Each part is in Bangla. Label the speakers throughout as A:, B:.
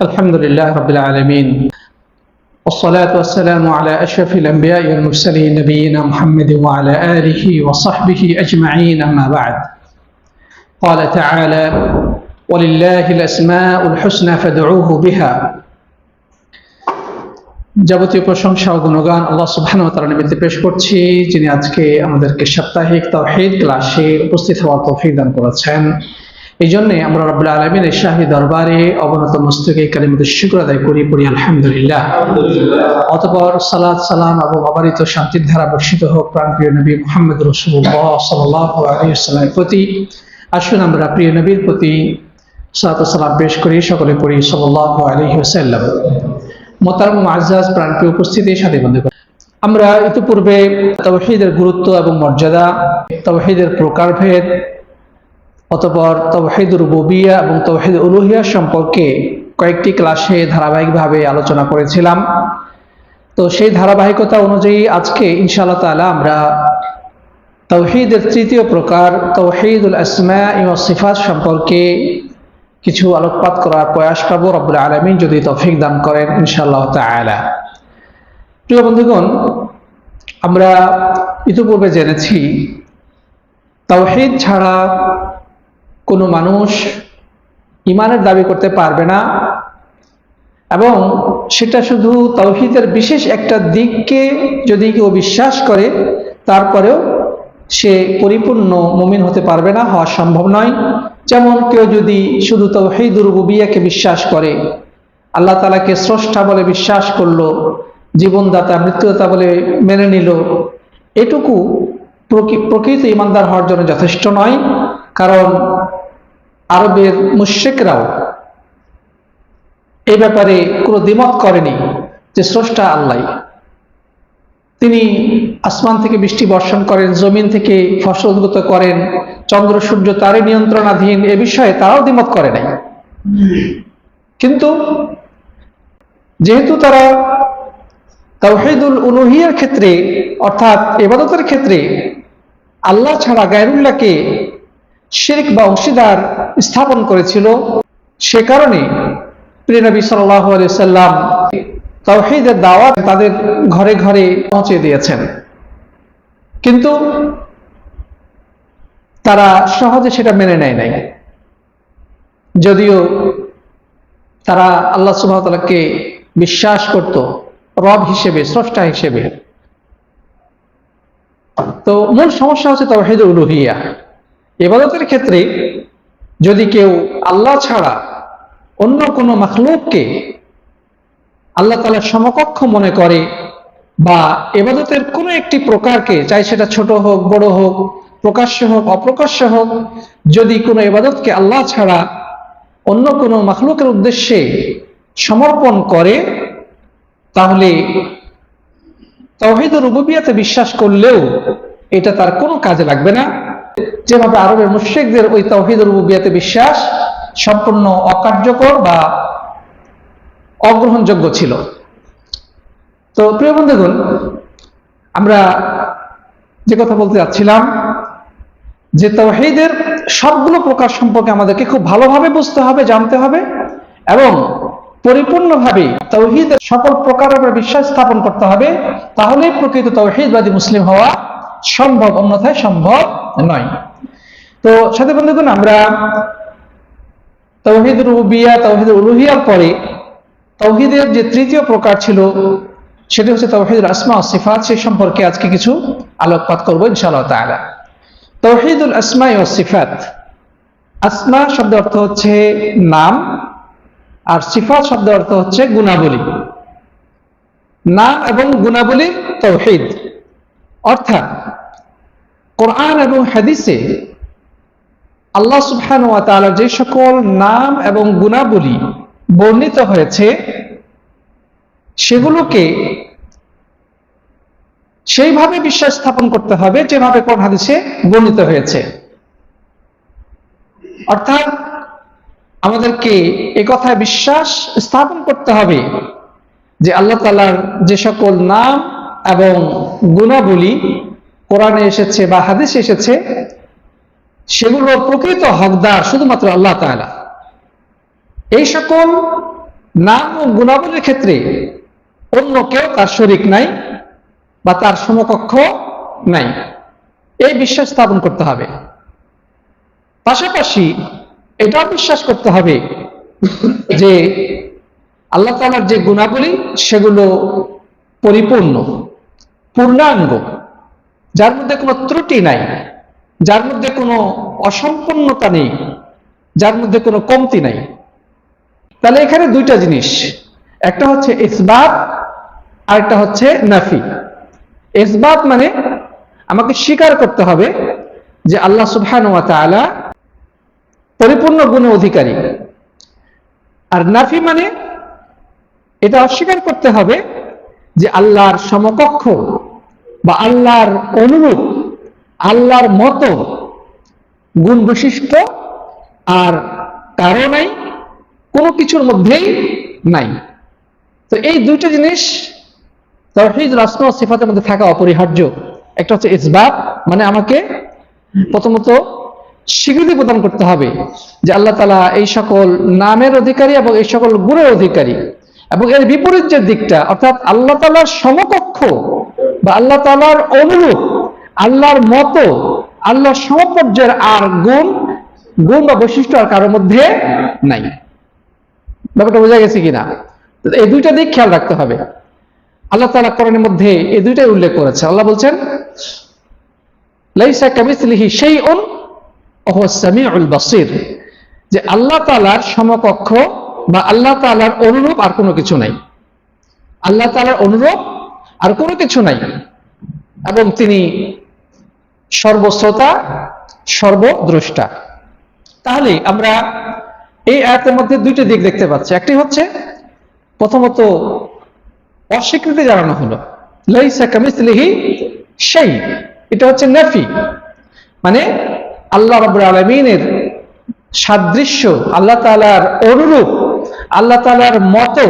A: الحمد لله رب العالمين والصلاة والسلام على أشرف الأنبياء والمرسلين نبينا محمد وعلى آله وصحبه أجمعين أما بعد قال تعالى ولله الأسماء الحسنى فادعوه بها যাবতীয় প্রশংসা ও গুণগান আল্লাহ সুবহানাহু ওয়া তাআলা নিমিত্তে পেশ করছি যিনি আজকে আমাদেরকে সাপ্তাহিক তাওহীদ ক্লাসে উপস্থিত হওয়ার তৌফিক দান করেছেন এই জন্যে আমরা রব্বুল আলমিনের শাহী দরবারে অবনত মস্তকে কালিমতে শুক্র আদায় করি, পড়ি আলহামদুলিল্লাহ। অতপর সালাদ সালাম এবং অবারিত শান্তির ধারা বর্ষিত হোক, প্রাণপ্রিয় নবী মোহাম্মদ রসুল্লাহ সাল্লাহ আলিয়াল্লামের প্রতি। আসুন আমরা প্রিয় নবীর প্রতি সালাত সালাম পেশ করি, সকলে পড়ি সাল্লাহ আলী সাল্লাম মোতারম আজাজ প্রাণপ্রিয় উপস্থিতির সাথে বন্ধু আমরা ইতিপূর্বে তবহিদের গুরুত্ব এবং মর্যাদা তবহিদের প্রকারভেদ অতপর তবহিদ রুবিয়া এবং তবহিদ উলুহিয়া সম্পর্কে কয়েকটি ক্লাসে ধারাবাহিকভাবে আলোচনা করেছিলাম। তো সেই ধারাবাহিকতা অনুযায়ী আজকে ইনশাআল্লাহ তাআলা আমরা তৌহিদের তৃতীয় প্রকার তৌহিদুল আসমা ইমা সিফাত সম্পর্কে কিছু আলোকপাত করার প্রয়াস পাবো রব্বুল আলমিন যদি তৌফিক দান করেন ইনশাআল্লাহ তাআলা। প্রিয় বন্ধুগণ, আমরা ইতিপূর্বে জেনেছি তাওহিদ ছাড়া কোনো মানুষ ইমানের দাবি করতে পারবে না এবং সেটা শুধু তৌহিদের বিশেষ একটা দিককে যদি কেউ বিশ্বাস করে, তারপরেও সে পরিপূর্ণ মুমিন হতে পারবে না, হওয়া সম্ভব নয়। যেমন কেউ যদি শুধু তৌহিদুর রুবিয়াকে বিশ্বাস করে, আল্লাহ তালাকে স্রষ্টা বলে বিশ্বাস করল, জীবনদাতা, মৃত্যুদাতা বলে মেনে নিল, এটুকু প্রকৃত ইমানদার হওয়ার জন্য যথেষ্ট নয়। কারণ আরবের মুশ্রিকরাও এই ব্যাপারে কোনো দ্বিমত করেনি যে স্রষ্টা আল্লাহ। তিনি আসমান থেকে বৃষ্টি বর্ষণ করেন, জমিন থেকে ফসল উদ্গত করেন, চন্দ্র, সূর্য, তারই নিয়ন্ত্রণাধীন এ বিষয়ে তারাও দ্বিমত করে নাই। কিন্তু যেহেতু তারা তাওহিদুল উলুহিয়ার ক্ষেত্রে, অর্থাৎ এবাদতের ক্ষেত্রে আল্লাহ ছাড়া গায়রুল্লাহকে শিরিক বা অংশীদার স্থাপন করেছিল। সে কারণে প্রিয়নবী সাল্লাহ সাল্লাম তাওহিদের দাওয়াত তাদের ঘরে ঘরে পৌঁছে দিয়েছেন। কিন্তু তারা সহজে সেটা মেনে নেয় নাই। যদিও তারা আল্লাহ সুবাহতালাকে বিশ্বাস করত, রব হিসেবে, স্রষ্টা হিসেবে। তো মূল সমস্যা হচ্ছে তাওহিদ উলুহিয়া। এবাদতের ক্ষেত্রে যদি কেউ আল্লাহ ছাড়া অন্য কোনো মাখলুককে আল্লাহ তালার সমকক্ষ মনে করে বা এবাদতের কোনো একটি প্রকারকে চাই সেটা ছোট হোক, বড় হোক, প্রকাশ্য হোক, অপ্রকাশ্য হোক, যদি কোনো এবাদতকে আল্লাহ ছাড়া অন্য কোনো মাখলুকের উদ্দেশ্যে সমর্পণ করে, তাহলে তহিদ রুবিয়াতে বিশ্বাস করলেও এটা তার কোনো কাজে লাগবে না। যেভাবে আরবের মুশ্রিকদের ওই তহিদ রুবিয়াতে বিশ্বাস সম্পূর্ণ অকার্যকর বা অগ্রহণযোগ্য ছিল। তো প্রিয় বন্ধুগণ, আমরা যে কথা বলতে যাচ্ছিলাম, যে তহিদের সবগুলো প্রকার সম্পর্কে আমাদেরকে খুব ভালোভাবে বুঝতে হবে, জানতে হবে এবং পরিপূর্ণভাবে তৌহিদের সকল প্রকারের বিশ্বাস স্থাপন করতে হবে তাহলে প্রকৃত তৌহিদবাদী মুসলিম হওয়া সম্ভব, অন্যথায় সম্ভব নয়। তো সাথে বন্ধুগণ, আমরা তৌহিদ রুবিয়া, তৌহিদ উলুহিয়ার পরে তৌহিদের যে তৃতীয় প্রকার ছিল, সেটি হচ্ছে তৌহিদুল আসমা সিফাত। সে সম্পর্কে আজকে কিছু আলোকপাত করব ইনশাআল্লাহ তাআলা। তৌহিদুল আসমা ও সিফাত। আসমা শব্দ অর্থ হচ্ছে নাম, আর সিফাত শব্দ অর্থ হচ্ছে গুণাবলী। নাম এবং গুণাবলী তৌহিদ। অর্থাৎ কোরআন এবং হাদিসে আল্লাহ সুবহান ওয়া তাআলার যে সকল নাম এবং গুণাবলী বর্ণিত হয়েছে, সেগুলোকে সেইভাবে বিশ্বাস স্থাপন করতে হবে যেভাবে কোন হাদিসে বর্ণিত হয়েছে। অর্থাৎ আমাদেরকে এ কথায় বিশ্বাস স্থাপন করতে হবে যে আল্লাহ তালার যে সকল নাম এবং গুণাবলী কোরআনে এসেছে বা হাদিসে এসেছে, সেগুলো প্রকৃত হকদার শুধুমাত্র আল্লাহ তাআলা। এই সকল নাম ও গুণাবলীর ক্ষেত্রে অন্য কেউ তার শরিক নাই বা তার সমকক্ষ নাই। এই বিশ্বাস স্থাপন করতে হবে। পাশাপাশি এটাও বিশ্বাস করতে হবে যে আল্লাহ তালার যে গুণাবলী সেগুলো পরিপূর্ণ। পূর্ণাঙ্গ। যার মধ্যে কোনো ত্রুটি নাই, যার মধ্যে কোনো অসম্পূর্ণতা নেই, যার মধ্যে কোনো কমতি নাই। তাহলে এখানে দুইটা জিনিস, একটা হচ্ছে ইসবাত আর একটা হচ্ছে নাফি। ইসবাত মানে আমাকে স্বীকার করতে হবে যে আল্লাহ সুবহান ওয়া তাআলা পরিপূর্ণ গুণে অধিকারী। আর নাফি মানে এটা অস্বীকার করতে হবে যে আল্লাহর সমকক্ষ বা আল্লাহর অনুরূপ, আল্লাহর মতো গুণ বৈশিষ্ট্য আর কারও নাই, কোনো কিছুর মধ্যেই নাই। তো এই দুইটা জিনিস তৌহিদ রাসম সিফাতের মধ্যে থাকা অপরিহার্য। একটা হচ্ছে ইসবাত মানে আমাকে প্রথমত স্বীকৃতি প্রদান করতে হবে যে আল্লাহ তালা এই সকল নামের অধিকারী এবং এই সকল গুণের অধিকারী। এবং এর বিপরীত যে দিকটা, অর্থাৎ আল্লাহ তালার সমকক্ষ বা আল্লাহ তালার অনুরূপ, আল্লাহর মতো, আল্লাহর সমপর্যায়ের আর গুণ গুণ বা বৈশিষ্ট্য আর কারোর মধ্যে নাই। ব্যাপারটা বোঝা গেছে কিনা এই দুইটা দিক খেয়াল রাখতে হবে। আল্লাহ তালা কোরআনের মধ্যে এই দুইটাই উল্লেখ করেছে। আল্লাহ বলছেন সেই অন সামিউল বাসির। যে আল্লাহ তালার সমকক্ষ বা আল্লাহ তালার অনুরূপ আর কোনো কিছু নাই। আল্লাহ তালার অনুরূপ আর কোনো কিছু নাই। এবং তিনি সর্বশ্রোতা, সর্বদ্রষ্টা। তাহলে আমরা এই আয়াতের মধ্যে দুইটা দিক দেখতে পাচ্ছি। একটি হচ্ছে, প্রথমত, অস্বীকৃতি জানানো হলো। লাইসা সেই এটা হচ্ছে নাফি। মানে আল্লাহ রবুল আলমিনের সাদৃশ্য, আল্লাহ তালার অনুরূপ আল্লাহ তালার মতো,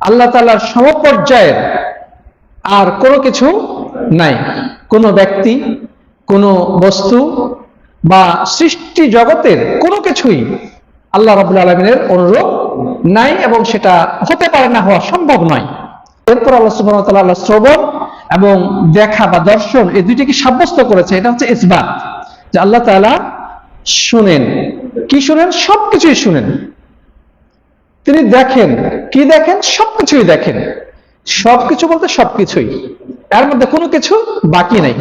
A: আল্লাহ তালার সমপর্যায়ের আর কোনো কিছু নাই। কোনো ব্যক্তি, কোনো বস্তু বা সৃষ্টি জগতের কোনো কিছুই আল্লাহ রবুল আলমিনের অনুরূপ নাই এবং সেটা হতে পারে না, হওয়া সম্ভব নয়। এরপর আল্লাহ সুবাহ আল্লাহ শ্রবণ এবং দেখা বা দর্শন এই দুইটিকে সাব্যস্ত করেছে। এটা হচ্ছে ইসবাত যে আল্লাহ তালা শুনেন। কি শুনেন? সবকিছুই শুনেন। তিনি দেখেন। কি দেখেন? সবকিছুই দেখেন। সবকিছু বলতে সবকিছুই। এর মধ্যে কোনো কিছু বাকি নাই।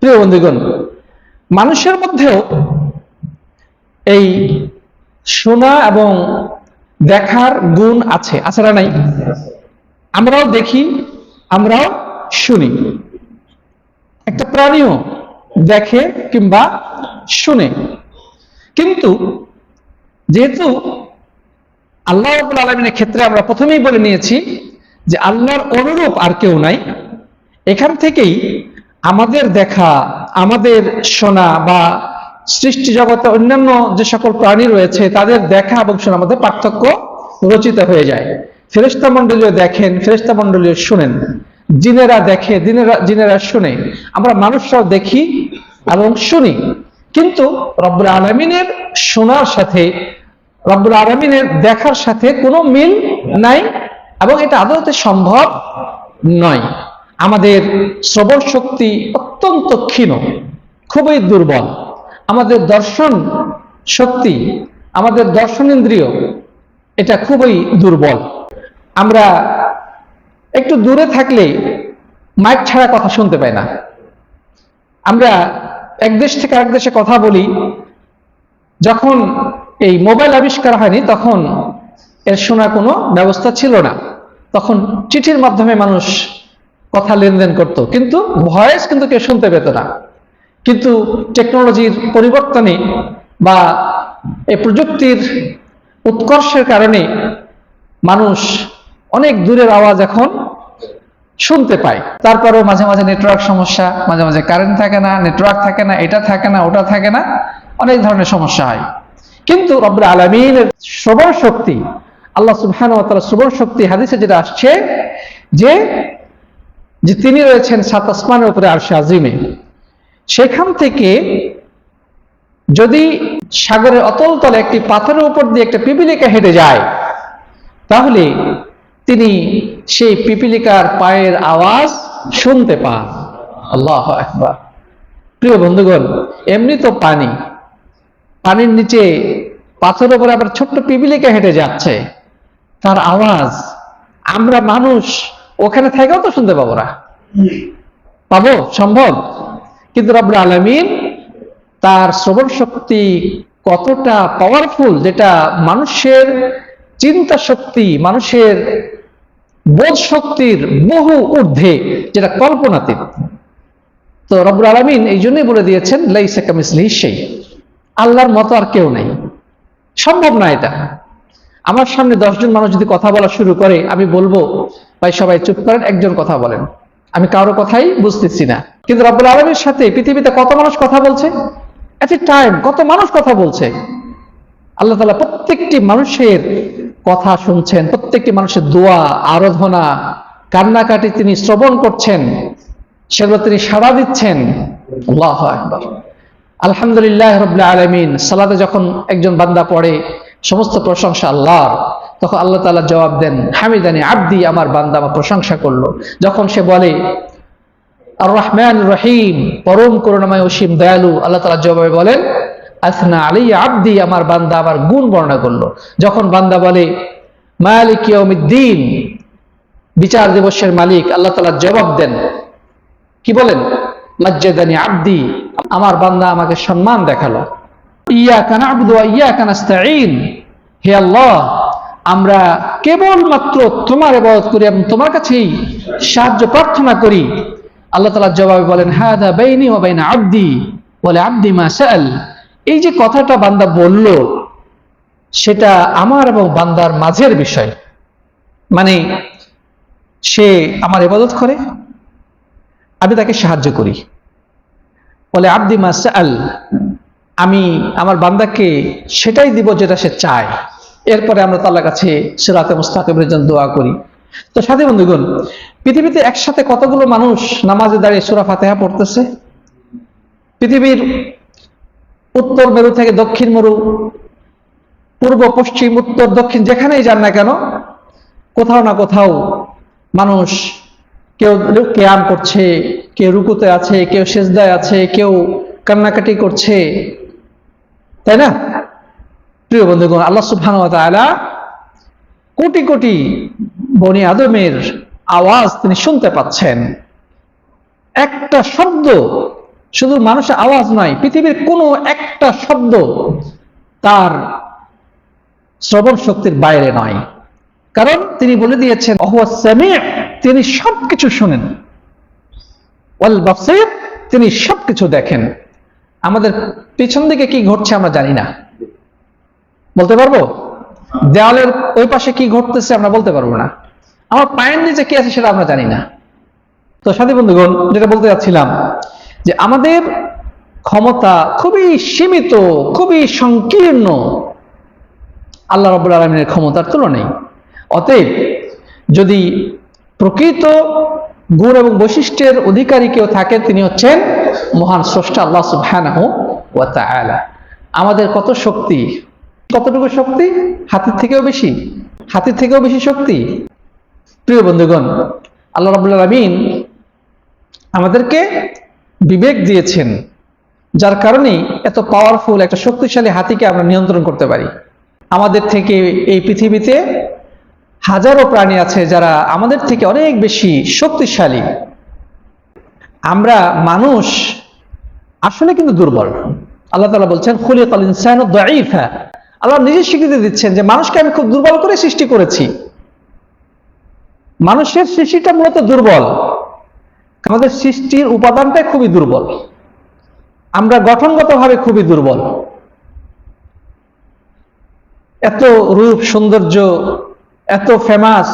A: প্রিয় বন্ধুগণ, মানুষের মধ্যেও এই শোনা এবং দেখার গুণ আছে। আছে না নাই? আমরাও দেখি, আমরাও শুনি। একটা প্রাণীও দেখে কিংবা শুনে। কিন্তু যেহেতু আল্লাহ রাবুল আলমিনের ক্ষেত্রে আমরা প্রথমেই বলে নিয়েছি যে আল্লাহর অনুরূপ আর কেউ নাই। এখান থেকেই আমাদের দেখা, আমাদের শোনা বা সৃষ্টি জগতে অন্যান্য যে সকল প্রাণী রয়েছে, তাদের দেখা এবং শোনার মধ্যে পার্থক্য রচিত হয়ে যায়। ফেরেস্তা মন্ডলীয় দেখেন ফেরেস্তা মন্ডলীয় শুনেন। জিনেরা দেখে দিনেরা জিনেরা শুনে। আমরা মানুষরাও দেখি এবং শুনি। কিন্তু রব্বুল আলমিনের শোনার সাথে রব্বুল আলমিনের দেখার সাথে কোনো মিল নাই এবং এটা আদতে সম্ভব নয়। আমাদের শ্রবণ শক্তি অত্যন্ত ক্ষীণ, খুবই দুর্বল। আমাদের দর্শন শক্তি, আমাদের দর্শন ইন্দ্রিয় এটা খুবই দুর্বল। আমরা একটু দূরে থাকলে মাইক ছাড়া কথা শুনতে পাই না। আমরা এক দেশ থেকে আরেক দেশে কথা বলি, যখন এই মোবাইল আবিষ্কার হয়নি, তখন এর শোনার কোনো ব্যবস্থা ছিল না। তখন চিঠির মাধ্যমে মানুষ কথা লেনদেন করত, কিন্তু ভয়েস কিন্তু কেউ শুনতে পেত না। কিন্তু টেকনোলজির পরিবর্তনে বা এই প্রযুক্তির উৎকর্ষের কারণে মানুষ অনেক দূরের আওয়াজ এখন শুনতে পায়। তারপরেও মাঝে মাঝে নেটওয়ার্ক সমস্যা, মাঝে মাঝে কারেন্ট থাকে না, নেটওয়ার্ক থাকে না, এটা থাকে না, ওটা থাকে না, অনেক ধরনের সমস্যা হয়। কিন্তু রব্বুল আলমিনের শ্রবণ শক্তি, আল্লাহ সুবহান শ্রবণ শক্তি হাদিসে যেটা আসছে যে যে তিনি রয়েছেন সাত আসমানের উপরে আরশে আজিমে। সেখান থেকে যদি সাগরের অতল তলে একটি পাথরের উপর দিয়ে একটা পিপিলিকা হেঁটে যায়, তাহলে তিনি সেই পিপিলিকার পায়ের আওয়াজ শুনতে পান। আল্লাহ প্রিয় বন্ধুগণ, এমনি তো পানি। পানির নিচে পাথরের উপরে আবার ছোট্ট পিপিলিকা হেঁটে যাচ্ছে। তার আওয়াজ, আমরা মানুষ, ওখানে থেকেও তো শুনতে পাবো না। পাবো, সম্ভব। কিন্তু রব্বুল আলমিন তার শ্রবণ শক্তি কতটা পাওয়ারফুল যেটা মানুষের চিন্তা শক্তি, মানুষের বোধ শক্তির বহু ঊর্ধ্বে, যেটা কল্পনাতীত। তো রব্বুল আলমিন এই জন্যই বলে দিয়েছেন লাইসাকামিসলি সেই আল্লাহর মতো আর কেউ নেই। সম্ভব না এটা। আমার সামনে দশজন মানুষ যদি কথা বলা শুরু করে, আমি বলব, ভাই সবাই চুপ করেন, একজন কথা বলেন। আমি কারও কথাই বুঝতেছি না। কিন্তু রব্বুল আলমীর সাথে পৃথিবীতে কত মানুষ কথা বলছে? এট এ টাইম কত মানুষ কথা বলছে? আল্লাহ তালা প্রত্যেকটি মানুষের কথা শুনছেন, প্রত্যেকটি মানুষের দোয়া, আরাধনা, কান্নাকাটি তিনি শ্রবণ করছেন। সেগুলো তিনি সাড়া দিচ্ছেন। আল্লাহ আকবার। আলহামদুলিল্লাহ রবিল্লা আলমিন, সালাতে যখন একজন বান্দা পড়ে, সমস্ত প্রশংসা আল্লাহর, তখন আল্লাহ তালা জবাব দেন, হামিদানি আব্দি, আমার বান্দা আমার প্রশংসা করল। যখন সে বলে আর রহমান রহিম, পরম করুণাময় অসীম দয়ালু, আল্লাহ তালা জবাবে বলেন, আসনা আলী আব্দি, আমার বান্দা আমার গুণ বর্ণনা করল। যখন বান্দা বলে, মালিক ইয়মিদ্দিন বিচার দিবসের মালিক, আল্লাহ তালা জবাব দেন। কি বলেন? মজ্জাদানি আব্দি, আমার বান্দা আমাকে সম্মান দেখাল। ইয়া কানা আবদু ইয়া কানাস্তাইন হে আল্লাহ, আমরা কেবলমাত্র তোমার ইবাদত করি এবং তোমার কাছেই সাহায্য প্রার্থনা করি। আল্লাহ তাআলা জবাবে বলেন, হাদা বাইনি ওয়া বাইনা আব্দি বলে আব্দি মা সাল এই যে কথাটা বান্দা বলল, সেটা আমার এবং বান্দার মাঝের বিষয়। মানে সে আমার ইবাদত করে, আমি তাকে সাহায্য করি। বলে, আব্দি মা সাল আমি আমার বান্দাকে সেটাই দিব যেটা সে চায়। এরপরে আমরা তাল্লার কাছে সেরাতে মুস্তাকিমের জন্য দোয়া করি। তো সাথী বন্ধুগণ, পৃথিবীতে একসাথে কতগুলো মানুষ নামাজে দাঁড়িয়ে সুরা ফাতেহা পড়তেছে? পৃথিবীর উত্তর মেরু থেকে দক্ষিণ মেরু, পূর্ব, পশ্চিম, উত্তর, দক্ষিণ, যেখানেই যান না কেন, কোথাও না কোথাও মানুষ কেউ কেয়াম করছে, কেউ রুকুতে আছে, কেউ সেজদায় আছে, কেউ কান্নাকাটি করছে। তাই না? প্রিয় বন্ধুগণ, আল্লাহ সুবহান কোটি কোটি বনি আদমের আওয়াজ তিনি শুনতে পাচ্ছেন। একটা শব্দ শুধু মানুষের আওয়াজ নয়, পৃথিবীর কোনো একটা শব্দ তার শ্রবণ শক্তির বাইরে নয়। কারণ তিনি বলে দিয়েছেন তিনি সবকিছু শুনেন। ওয়াল বাসির, তিনি সবকিছু দেখেন। আমাদের পিছন দিকে কি ঘটছে আমরা জানি না। বলতে পারব? দেওয়ালের ওই পাশে কি ঘটতেছে আমরা বলতে পারব না। আমার পায়ের নিচে কি আছে সেটা আমরা জানি না। তো সাথী বন্ধুগণ, যেটা বলতে যাচ্ছিলাম যে আমাদের ক্ষমতা খুবই সীমিত, খুবই সংকীর্ণ। আল্লাহ রবুল আলমিনের ক্ষমতার তুলনায়। অতএব যদি প্রকৃত গুণ এবং বৈশিষ্ট্যের অধিকারী কেউ থাকেন, তিনি হচ্ছেন মহান স্রষ্টা আল্লাহ সুবহানাহু ওয়া তাআলা। আমাদের কত শক্তি? কতটুকু শক্তি? হাতের থেকেও বেশি। হাতের থেকেও বেশি শক্তি? প্রিয় বন্ধুগণ, আল্লাহ রাবুল আলমিন আমাদেরকে বিবেক দিয়েছেন, যার কারণে এত পাওয়ারফুল একটা শক্তিশালী হাতিকে আমরা নিয়ন্ত্রণ করতে পারি। আমাদের থেকে এই পৃথিবীতে হাজারো প্রাণী আছে যারা আমাদের থেকে অনেক বেশি শক্তিশালী। আমরা মানুষ আসলে কিন্তু দুর্বল। আল্লাহ তালা বলছেন খুলি কাল দাইফা আল্লাহ নিজে স্বীকৃতি দিচ্ছেন যে, মানুষকে আমি খুব দুর্বল করে সৃষ্টি করেছি। মানুষের সৃষ্টিটা মূলত দুর্বল। আমাদের সৃষ্টির উপাদানটাই খুবই দুর্বল। আমরা গঠনগতভাবে খুবই দুর্বল। এত রূপ, সৌন্দর্য এত ফেমাস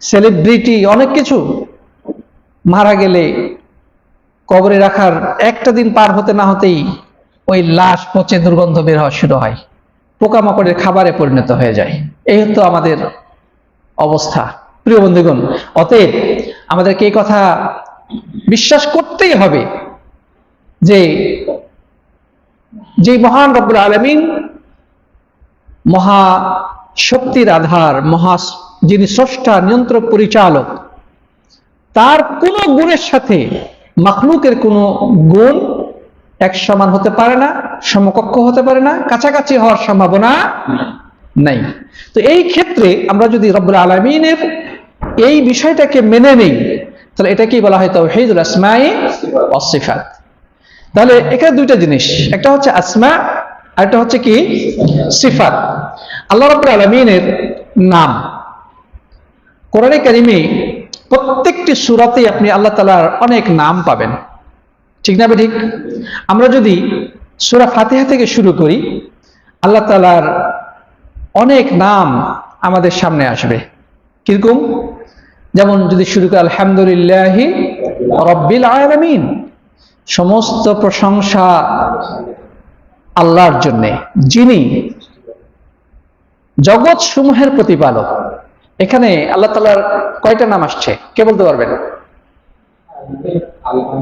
A: সেলিব্রিটি অনেক কিছু মারা গেলে কবরে রাখার একটা দিন পার হতে না হতেই ওই লাশ পচে দুর্গন্ধ বের হওয়া শুরু হয়। পোকামাকড়ের খাবারে পরিণত হয়ে যায়। এই হতো আমাদের অবস্থা। প্রিয় বন্ধুগণ, অতএব আমাদেরকে এই কথা বিশ্বাস করতেই হবে যে যে মহান রব্বুল আলমিন মহা শক্তির আধার, মহা যিনি স্রষ্টা, নিয়ন্ত্রক, পরিচালক, তার কোনো গুণের সাথে মাখলুকের কোনো গুণ এক সমান হতে পারে না, সমকক্ষ হতে পারে না, কাছাকাছি হওয়ার সম্ভাবনা নাই। তো এই ক্ষেত্রে আমরা যদি রব্বুল আলমিনের এই বিষয়টাকে মেনে নেই, তাহলে এটাকেই বলা হয় তাওহীদুল আসমাই অসিফাত তাহলে এখানে দুইটা জিনিস, একটা হচ্ছে আসমা আর একটা হচ্ছে কি? সিফাত। আল্লাহ রব্বুল আলমিনের নাম। কোরআনে কারিমে প্রত্যেকটি সুরাতেই আপনি আল্লাহ তালার অনেক নাম পাবেন। ঠিক না ঠিক আমরা যদি সুরা ফাতেহা থেকে শুরু করি, আল্লাহ তালার অনেক নাম আমাদের সামনে আসবে। কীরকম? যেমন যদি শুরু করি, আলহামদুলিল্লাহি রব্বিল আলামিন। সমস্ত প্রশংসা আল্লাহর জন্যে। যিনি জগৎ সমূহের প্রতিপালক। এখানে আল্লাহ তালার কয়টা নাম আসছে? কে বলতে পারবেন?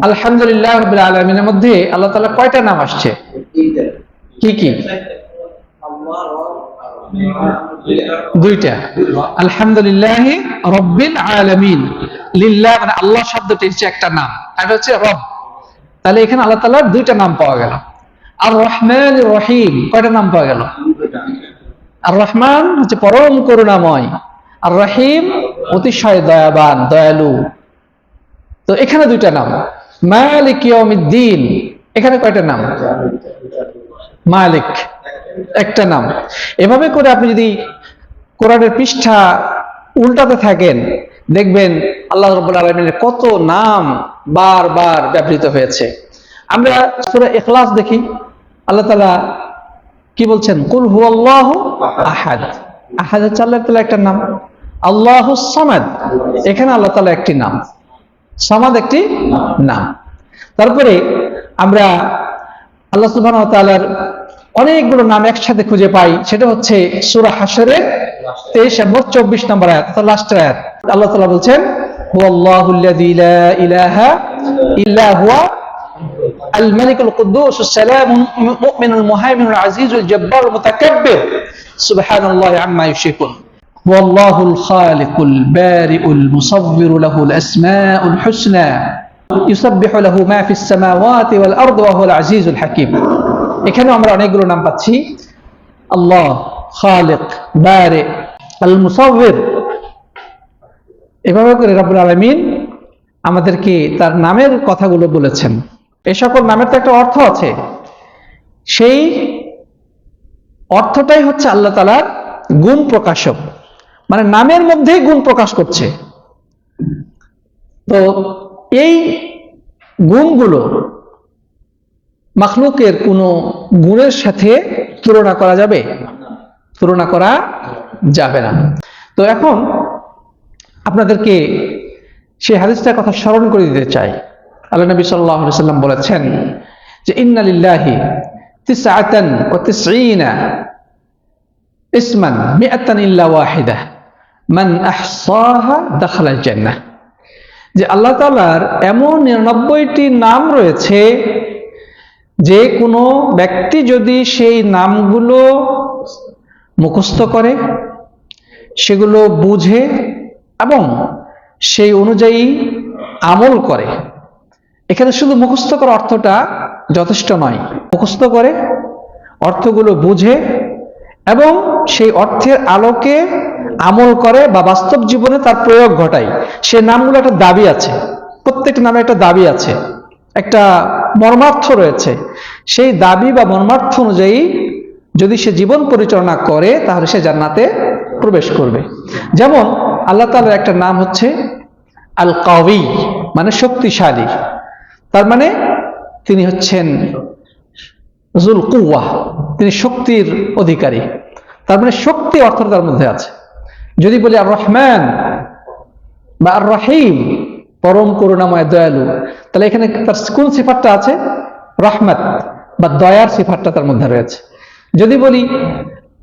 A: আলহামদুলিল্লাহ আলমিনের মধ্যে আল্লাহ তালা কয়টা নাম আসছে? কি কি? দুইটা। আলহামদুলিল্লাহ আলামিন। লিল্লাহ মানে আল্লাহ শব্দটি হচ্ছে একটা নাম। আর হচ্ছে রব। তাহলে এখানে আল্লাহ তালার দুইটা নাম পাওয়া গেল। আর রহমান রহিম। কয়টা নাম পাওয়া গেল? আর রহমান হচ্ছে পরম করুণাময়। আর রহিম অতিশয় দয়াবান, দয়ালু। তো এখানে দুইটা নাম। মালিক ইয়াউমিদ্দিন। এখানে কয়টা নাম? মালিক। একটা নাম। এভাবে করে আপনি যদি কোরআনের পৃষ্ঠা উল্টাতে থাকেন, দেখবেন আল্লাহ রব্বুল আলমিনের কত নাম বারবার ব্যবহৃত হয়েছে। আমরা সুরা ইখলাস দেখি। আল্লাহ তালা কি বলছেন? কুল হু আল্লাহ আহাদ। আহাদ হচ্ছে আল্লাহ তালা একটা নাম। আল্লাহ সামাদ। এখানে আল্লাহ তালা একটি নাম। সামাদ একটি নাম। তারপরে আমরা আল্লাহ সুবহান তাআলার অনেকগুলো নাম একসাথে খুঁজে পাই। সেটা হচ্ছে সূরা হাসরের 23 এবং 24 নম্বর আয়াত লাস্টের আয়াত। আল্লাহ তালা বলছেন হুয়াল্লাহুল্লাযী লা ইলাহা ইল্লা হুয়া। الملك القدوس السلام المؤمن المهيمن العزيز الجبار المتكبر سبحان الله عما يشركون هو الله الخالق البارئ المصور له الأسماء الحسنى يسبح له ما في السماوات والأرض وهو العزيز الحكيم এখানে আমরা অনেকগুলো নাম পাচ্ছি আল্লাহ খালিক বারে আল মুসাউর এভাবে করে রাবুল আলমিন আমাদেরকে তার নামের কথাগুলো বলেছেন এই সকল নামের তো একটা অর্থ আছে। সেই অর্থটাই হচ্ছে আল্লাহ তালার গুণ প্রকাশক। মানে নামের মধ্যেই গুণ প্রকাশ করছে। তো এই গুণগুলো মাখলুকের কোনো গুণের সাথে তুলনা করা যাবে? তুলনা করা যাবে না। তো এখন আপনাদেরকে সেই হাদিসটার কথা স্মরণ করে দিতে চাই। আল্লাহ নবী সাল্লাহ সাল্লাম বলেছেন যে ইন্নালিল্লাহি তিসআতান ওয়া তিসঈনা ইসমান মিআতান ইল্লা ওয়াহিদা মান আহসাহা দাখালাল জান্নাহ। যে, আল্লাহ তাআলার এমন নিরানব্বইটি নাম রয়েছে যে, কোনো ব্যক্তি যদি সেই নামগুলো মুখস্থ করে, সেগুলো বুঝে এবং সেই অনুযায়ী আমল করে এখানে শুধু মুখস্থ করা অর্থটা যথেষ্ট নয়। মুখস্থ করে অর্থগুলো বুঝে এবং সেই অর্থের আলোকে আমল করে বা বাস্তব জীবনে তার প্রয়োগ ঘটায়। সে নামগুলো একটা দাবি আছে। প্রত্যেকটা নামে একটা দাবি আছে। একটা মর্মার্থ রয়েছে। সেই দাবি বা মর্মার্থ অনুযায়ী যদি সে জীবন পরিচালনা করে, তাহলে সে জান্নাতে প্রবেশ করবে। যেমন আল্লাহ তালার একটা নাম হচ্ছে আল কাউই মানে শক্তিশালী। তার মানে তিনি হচ্ছেন জুল কুয়া তিনি শক্তির অধিকারী। তার মানে শক্তি অর্থ তার মধ্যে আছে। যদি বলি আর রহমান বা আর রহিম পরম করুণাময় দয়ালু, তাহলে এখানে তার কোন সিফারটা আছে? রহমত বা দয়ার সিফারটা তার মধ্যে রয়েছে। যদি বলি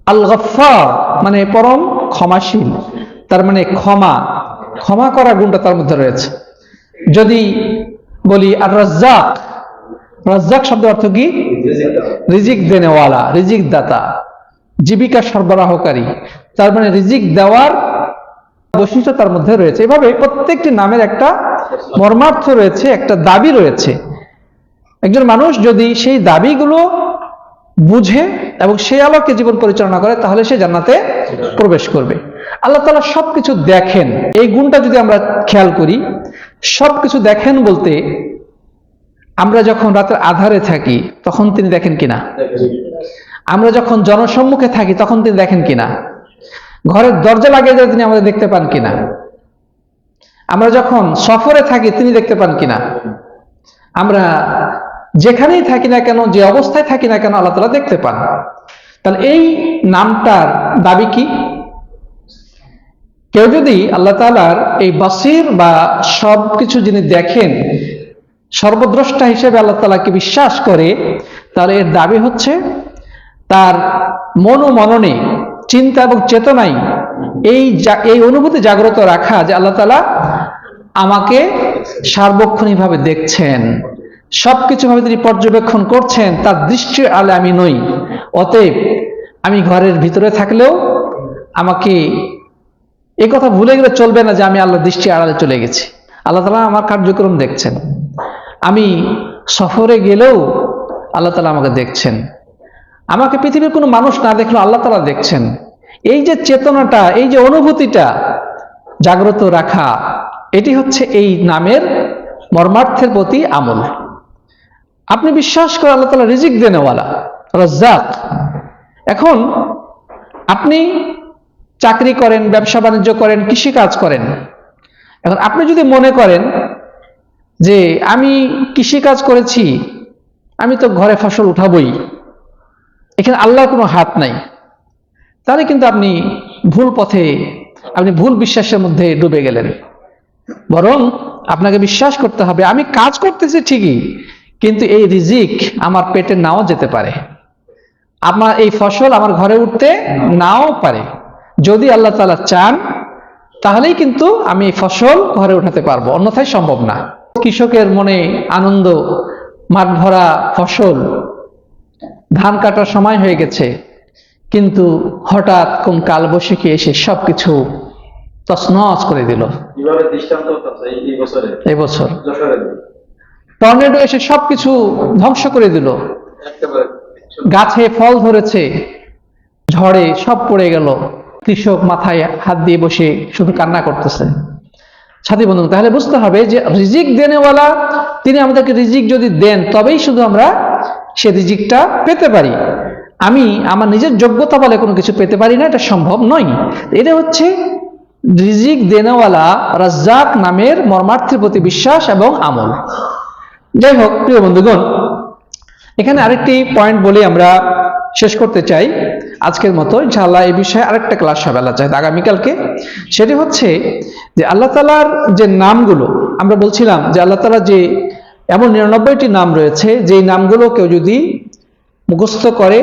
A: আল গফার মানে পরম ক্ষমাশীল, তার মানে ক্ষমা ক্ষমা করা গুণটা তার মধ্যে রয়েছে। যদি বলি আর রাজ্জাক রাজ্জাক শব্দ অর্থ কি? রিজিক দেনেওয়ালা, রিজিক দাতা, জীবিকা সরবরাহকারী। তার মানে রিজিক দেওয়ার বৈশিষ্ট্য তার মধ্যে রয়েছে। এভাবে প্রত্যেকটি নামের একটা মর্মার্থ রয়েছে, একটা দাবি রয়েছে। একজন মানুষ যদি সেই দাবিগুলো বুঝে এবং সেই আলোকে জীবন পরিচালনা করে, তাহলে সে জান্নাতে প্রবেশ করবে। আল্লাহ তালা সবকিছু দেখেন। এই গুণটা যদি আমরা খেয়াল করি, সবকিছু দেখেন বলতে আমরা যখন রাতের আধারে থাকি, তখন তিনি দেখেন কিনা? আমরা যখন জনসম্মুখে থাকি, তখন তিনি দেখেন কিনা? ঘরের দরজা লাগিয়ে দিলে তিনি আমাদের দেখতে পান কিনা? আমরা যখন সফরে থাকি, তিনি দেখতে পান কিনা? আমরা যেখানেই থাকি না কেন, যে অবস্থায় থাকি না কেন, আল্লাহ তালা দেখতে পান। তাহলে এই নামটার দাবি কি? কেউ যদি আল্লাহ তালার এই বাসির বা সব কিছু যিনি দেখেন, সর্বদ্রষ্টা হিসেবে আল্লাহ তালাকে বিশ্বাস করে, তাহলে এর দাবি হচ্ছে তার মন ও মননে চিন্তা এবং চেতনায় এই এই অনুভূতি জাগ্রত রাখা যে আল্লাহ তালা আমাকে সার্বক্ষণিকভাবে দেখছেন। সবকিছু ভাবে তিনি পর্যবেক্ষণ করছেন, তার দৃষ্টির আলে আমি নই। অতএব আমি ঘরের ভিতরে থাকলেও আমাকে এই কথা ভুলে গেলে চলবে না যে আমি আল্লাহ দৃষ্টি আড়ালে চলে গেছি। আল্লাহ তালা আমার কার্যক্রম দেখছেন। আমি সফরে গেলেও আল্লাহ তালা আমাকে দেখছেন। আমাকে পৃথিবীর কোনো মানুষ না দেখলেও আল্লাহ তালা দেখছেন। এই যে চেতনাটা, এই যে অনুভূতিটা জাগ্রত রাখা, এটি হচ্ছে এই নামের মর্মার্থের প্রতি আমল। আপনি বিশ্বাস করেন আল্লাহ তালা রিজিক দেনেওয়ালা, রাজ্জাক। এখন আপনি চাকরি করেন, ব্যবসা বাণিজ্য করেন কৃষি কাজ করেন। এখন আপনি যদি মনে করেন যে আমি কৃষি কাজ করেছি, আমি তো ঘরে ফসল উঠাবই, এখানে আল্লাহর কোনো হাত নাই, তাহলে কিন্তু আপনি ভুল পথে, আপনি ভুল বিশ্বাসের মধ্যে ডুবে গেলেন। বরং আপনাকে বিশ্বাস করতে হবে, আমি কাজ করতেছি ঠিকই, কিন্তু এই রিজিক আমার পেটে নাও যেতে পারে। আমার এই ফসল আমার ঘরে উঠতে নাও পারে। যদি আল্লাহ তালা চান তাহলেই কিন্তু আমি ফসল ঘরে উঠাতে পারব অন্যথায় সম্ভব না। কৃষকের মনে আনন্দ মাঠ ভরা ফসল ধান কাটার সময় হয়ে গেছে কিন্তু হঠাৎ কোন কাল বসে এসে সবকিছু তছনছ করে দিল।
B: কীভাবে দৃষ্টান্ত হচ্ছে এই এই বছরে?
A: এই বছর।
B: যশোরে।
A: টর্নেডো এসে সবকিছু ধ্বংস করে দিল। গাছে ফল ধরেছে ঝড়ে সব পড়ে গেল। কৃষক মাথায় হাত দিয়ে বসে শুধু কান্না করতেছে। সাথী বন্ধু, তাহলে বুঝতে হবে যে রিজিক দেনেওয়ালা, তিনি আমাদেরকে রিজিক যদি দেন, তবেই শুধু আমরা সে রিজিকটা পেতে পারি। আমি আমার নিজের যোগ্যতা বলে কোনো কিছু পেতে পারি না, এটা সম্ভব নয়। এটা হচ্ছে রিজিক দেনেওয়ালা রাজ্জাক নামের মর্মার্থের প্রতি বিশ্বাস এবং আমল। যাই হোক, প্রিয় বন্ধুগণ, এখানে আরেকটি পয়েন্ট বলে আমরা। শেষ করতে চাই আজকের মতো। ইনশাআল্লাহ এই বিষয়ে আরেকটা ক্লাস হবে আল্লাহ চাই আগামীকালকে। সেটি হচ্ছে যে আল্লাহ তালার যে নামগুলো, আমরা বলছিলাম যে আল্লাহ তালা যে এমন নিরানব্বইটি নাম রয়েছে, যেই নামগুলো কেউ যদি মুখস্থ করে,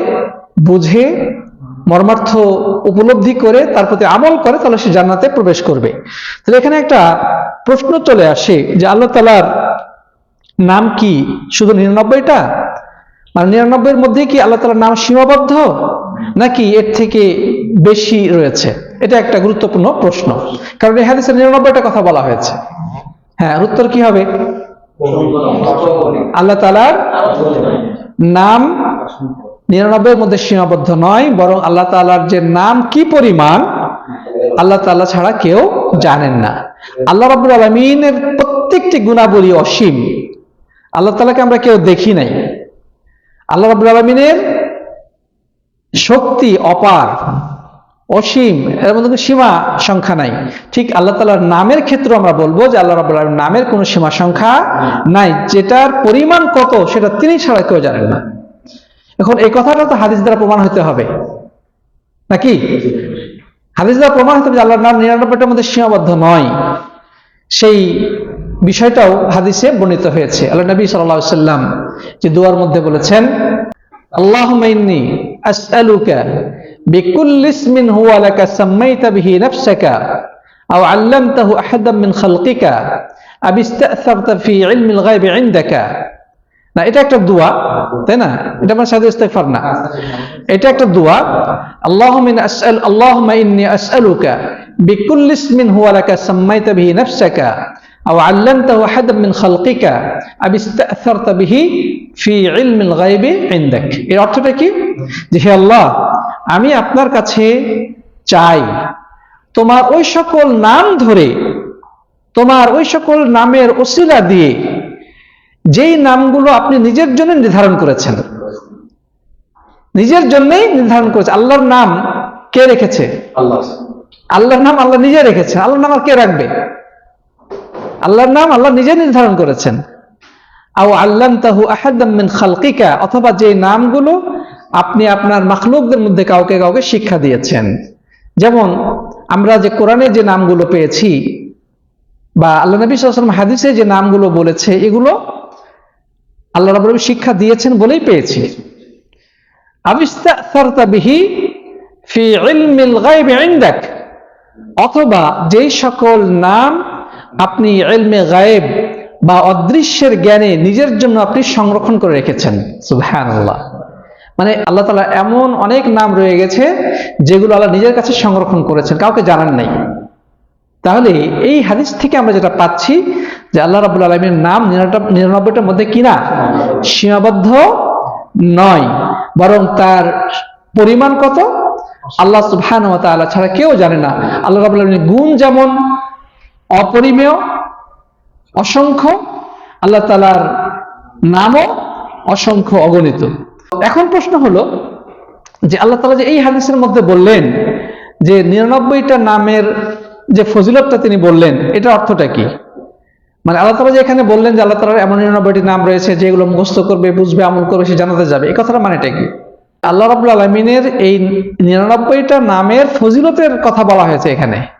A: বুঝে, মর্মার্থ উপলব্ধি করে, তার প্রতি আমল করে, তাহলে সে জান্নাতে প্রবেশ করবে। তাহলে এখানে একটা প্রশ্ন চলে আসে যে আল্লাহ তালার নাম কি? শুধু নিরানব্বইটা? মানে নিরানব্বইয়ের মধ্যে কি আল্লাহ তালার নাম সীমাবদ্ধ? নাকি এর থেকে বেশি রয়েছে? এটা একটা গুরুত্বপূর্ণ প্রশ্ন। কারণ এই হাদিসে নিরানব্বইটা কথা বলা হয়েছে। হ্যাঁ উত্তর কি হবে? আল্লাহ তালার নাম নিরানব্বইয়ের মধ্যে সীমাবদ্ধ নয়, বরং আল্লাহ তালার যে নাম কি পরিমাণ, আল্লাহ তাআলা ছাড়া কেউ জানেন না। আল্লাহ রাব্বুল আলমিনের প্রত্যেকটি গুণাবলী অসীম। আল্লাহ তালাকে আমরা কেউ দেখি নাই। আল্লাহ রাব্বুল আলমিনের শক্তি অপার, অসীম, এর মধ্যে সীমা সংখ্যা নাই। ঠিক আল্লাহ তালার নামের ক্ষেত্রে আমরা বলব যে আল্লাহ রাবুল আলমীর নামের কোনো সীমা সংখ্যা নাই। যেটার পরিমাণ কত সেটা তিনি ছাড়া কেউ জানেন না। এখন এই কথাটা তো হাদিস দ্বারা প্রমাণ হতে হবে। নাকি? হাদিস দ্বারা প্রমাণ হতে হবে যে আল্লাহর নাম নিরানব্বইটার মধ্যে সীমাবদ্ধ নয়। সেই বিষয়টাও হাদিসে বর্ণিত হয়েছে আল্লাহ নবী সাল্লাল্লাহু আলাইহি সাল্লাম যে দুয়ার মধ্যে বলেছেন اللهم إني أسألك بكل اسم هو لك سميت به نفسك أو علمته أحدا من خلقك أو استأثرت في علم الغيب عندك না এটা একটা দোয়া তাই না এটা আমার সাথে ইস্তেগফার না এটা একটা দোয়া আল্লাহুম্মা ইন্নী আসআল আল্লাহুম্মা ইন্নী আসআলুকা বিকুল্লি ইসমিন হুয়া লাকা সাম্মাইতা বিহি নাফসাকা বিহি ফি ইলমিল গায়বি ইনদাক এর অর্থটা কি? যে হে আল্লাহ আমি আপনার কাছে চাই তোমার ওই সকল নাম ধরে তোমার ওই সকল নামের ওসিলা দিয়ে যেই নামগুলো আপনি নিজের জন্য নির্ধারণ করেছেন নিজের জন্যই নির্ধারণ করেছে আল্লাহর নাম কে রেখেছে?
B: আল্লাহ।
A: আল্লাহর নাম আল্লাহ নিজে রেখেছে আল্লাহর নাম আর কে রাখবে? আল্লাহর নাম আল্লাহ নিজে নির্ধারণ করেছেন। আও আল্লাহ তাহু আহাদাম খালকিকা, অথবা যে নামগুলো আপনি আপনার মাখলুকদের মধ্যে কাউকে কাউকে শিক্ষা দিয়েছেন। যেমন, আমরা যে কোরআনে যে নামগুলো পেয়েছি, বা আল্লাহ নবী আলাইহি হাদিসে যে নামগুলো বলেছে, এগুলো আল্লাহ আলামিন শিক্ষা দিয়েছেন বলেই পেয়েছি। অথবা যেই সকল নাম আপনি এলমে গায়েব বা অদৃশ্যের জ্ঞানে নিজের জন্য আপনি সংরক্ষণ করে রেখেছেন। সুবহানাল্লাহ। মানে আল্লাহ তাআলা এমন অনেক নাম রয়ে গেছে যেগুলো আল্লাহ নিজের কাছে সংরক্ষণ করেছেন, কাউকে জানান নাই। তাহলে এই হাদিস থেকে আমরা যেটা পাচ্ছি যে আল্লাহ রাবুল আলমীর নাম নিরানব্বই- নিরানব্বইটার মধ্যে কিনা সীমাবদ্ধ নয়। বরং তার পরিমাণ কত? আল্লাহ সুবহান ছাড়া কেউ জানে না। আল্লাহ রাবুল আলমীর গুণ যেমন অপরিমেয়, অসংখ্য, আল্লাহ তালার নামও অসংখ্য অগণিত। এখন প্রশ্ন হলো যে আল্লাহ তালা যে এই হাদিসের মধ্যে বললেন যে নিরানব্বইটা নামের যে ফজিলতটা তিনি বললেন এটা অর্থটা কি? মানে আল্লাহ তালা যে এখানে বললেন যে আল্লাহ তালার এমন নিরানব্বইটি নাম রয়েছে যেগুলো মুখস্থ করবে, বুঝবে, আমল করবে, সে জানাতে যাবে। এই কথাটা মানেটা কি? আল্লাহ রাবুল আলমিনের এই নিরানব্বইটা নামের ফজিলতের কথা বলা হয়েছে এখানে।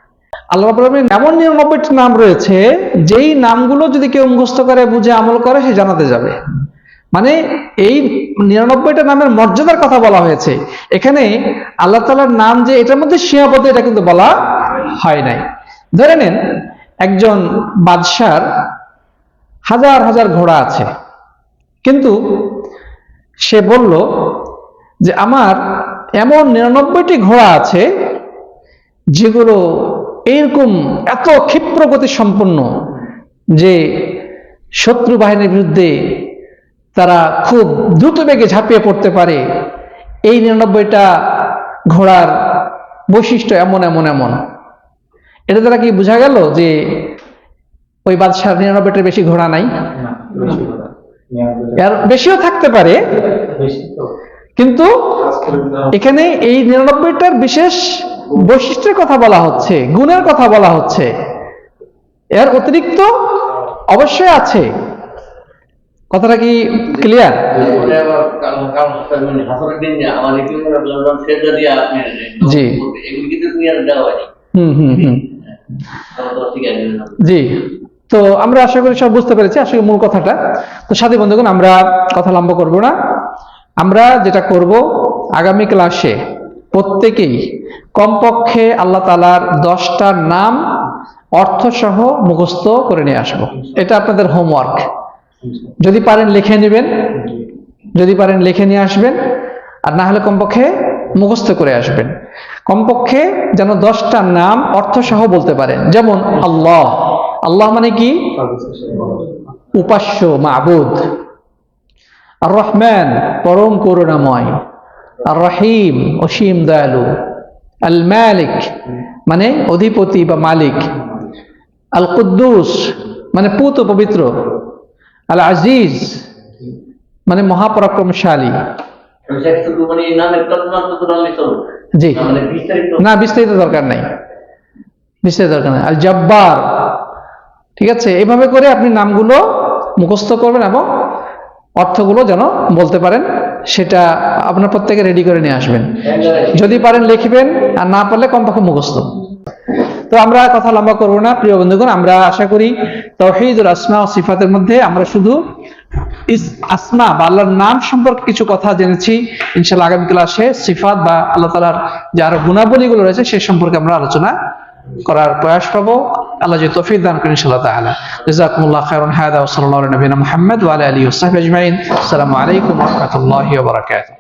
A: আল্লাহ আলমিন এমন নিরানব্বইটি নাম রয়েছে, যেই নামগুলো যদি কেউ মুখস্থ করে, বুঝে, আমল করে, সে জানাতে যাবে। মানে এই নিরানব্বইটা নামের মর্যাদার কথা বলা হয়েছে। এখানে আল্লাহ তালার নাম যে, এটার মধ্যে সীমাবদ্ধ, এটা কিন্তু বলা হয় নাই। ধরে নেন, একজন বাদশার হাজার হাজার ঘোড়া আছে। কিন্তু সে বলল যে, আমার এমন নিরানব্বইটি ঘোড়া আছে, যেগুলো এইরকম এত ক্ষিপ্র গতি সম্পন্ন যে শত্রু বাহিনীর বিরুদ্ধে তারা খুব দ্রুত বেগে ঝাঁপিয়ে পড়তে পারে এই নিরানব্বইটা ঘোড়ার বৈশিষ্ট্য এমন এমন এমন। এটা দ্বারা কি বোঝা গেল যে ওই বাদশার নিরানব্বইটার বেশি ঘোড়া নাই? এর বেশিও থাকতে পারে। কিন্তু এখানে এই নিরানব্বইটার বিশেষ বৈশিষ্ট্যের কথা বলা হচ্ছে গুণের কথা বলা হচ্ছে। এর অতিরিক্ত অবশ্যই আছে। কথাটা কি ক্লিয়ার জি। হুম হুম হুম। জি। তো আমরা আশা করি সব বুঝতে পেরেছি আসলে মূল কথাটা। তো সাথী বন্ধুগণ আমরা কথা লম্বা করব না। আমরা যেটা করব আগামী ক্লাসে প্রত্যেকেই কমপক্ষে আল্লাহ তালার দশটা নাম, অর্থসহ মুখস্থ করে নিয়ে আসব। এটা আপনাদের হোমওয়ার্ক যদি পারেন লিখে নেবেন। যদি পারেন লিখে নিয়ে আসবেন। আর না হলে কমপক্ষে মুখস্থ করে আসবেন। কমপক্ষে যেন দশটা নাম, অর্থসহ বলতে পারেন। যেমন আল্লাহ। আল্লাহ মানে কি? উপাস্য, মাবুদ। আর রহমান পরম করুণাময়। আর রহিম অসীম দয়ালু। আল মালিক মানে অধিপতি বা মালিক। আল কুদ্দুস মানে পুত পবিত্র। আল আজিজ মানে মহাপরাক্রমশালী। জি। না, বিস্তারিত দরকার নাই। বিস্তারিত দরকার নাই। আল জব্বার ঠিক আছে? এভাবে করে আপনি নামগুলো মুখস্থ করবেন এবং অর্থগুলো যেন বলতে পারেন, সেটা আপনার প্রত্যেকে রেডি করে নিয়ে আসবেন। যদি পারেন লিখবেন, আর না পারলে কমপক্ষে মুখস্থ। তো আমরা কথা লম্বা করব না, প্রিয় বন্ধুগণ, আমরা আশা করি তৌহিদুল আসমা ও সিফাতের মধ্যে আমরা শুধু আসমা বা আল্লাহর নাম সম্পর্কে কিছু কথা জেনেছি। ইনশাল্লাহ আগামী ক্লাসে সিফাত বা আল্লাহ তালার যে আরও গুণাবলীগুলো রয়েছে, সে সম্পর্কে আমরা আলোচনা করার প্রয়াস পাবো আল্লাহ যে তৌফিক দান করেন ইনশাআল্লাহ তাআলা জাযাকুমুল্লাহ খাইরান হাদা ওয়া সাল্লাল্লাহু আলা নবিয়িনা মুহাম্মদ ওয়া আলা আলিহি ওয়া সাহবিহি আজমাইন আসসালামু আলাইকুম ওয়া রাহমাতুল্লাহি ওয়া বারাকাতুহু